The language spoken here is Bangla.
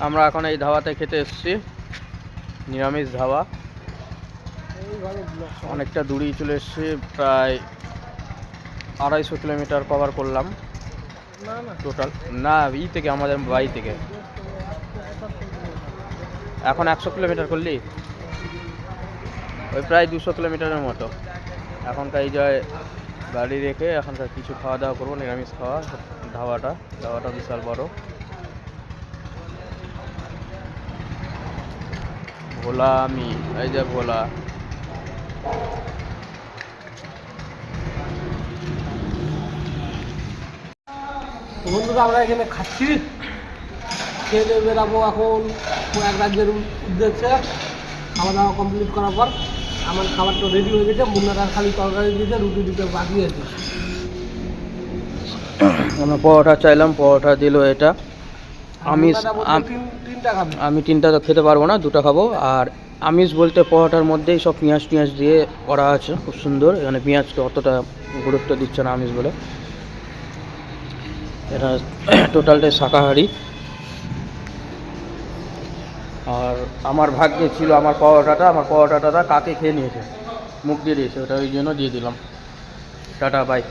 আমরা এখন এই ধাবাতে খেতে এসেছি। নিরামিষ ধাবা। অনেকটা দূরেই চলে এসেছি, প্রায় আড়াইশো কিলোমিটার কভার করলাম। টোটাল না, ই থেকে, আমাদের বাড়ি থেকে। এখন একশো কিলোমিটার করলি? ওই প্রায় দুশো কিলোমিটারের মতো। এখনকার এই যায় গাড়ি রেখে এখনকার কিছু খাওয়া দাওয়া করব, নিরামিষ খাওয়া, ধাবাটা। ধাবাটা বিশাল বড়। ভোলা আমি এই যে ভোলা। বন্ধুরা আমরা এখানে খাচ্ছি। খেয়ে দিয়ে বেরাবো এখন। এক রাজ্যের উদ্দেশ্যে খাওয়া দাওয়া কমপ্লিট করার পর আমার খাবারটা রেডি হয়ে গেছে। মুন্নার খালি তরকারি দিতে রুটি দিতে বাকি আছে। আমরা পরোটা চাইলাম পরোটা দিল এটা। আম- আমি তিনটা খেতে পারব না দুটো খাব। আর আমিষ বলতে পরোটার মধ্যেই সব পেঁয়াজ টিয়াজ দিয়ে করা আছে খুব সুন্দর। এখানে পেঁয়াজকে অতটা গুরুত্ব দিচ্ছে না আমিষ বলে। এটা টোটালটাই শাকাহারি। আর আমার ভাগ্যে ছিল আমার পরোটাটা আমার পরোটাটা কাকে খেয়ে নিয়েছে? মুখ দিয়ে দিয়েছে ওটা ওই জন্য দিয়ে দিলাম। Tata bye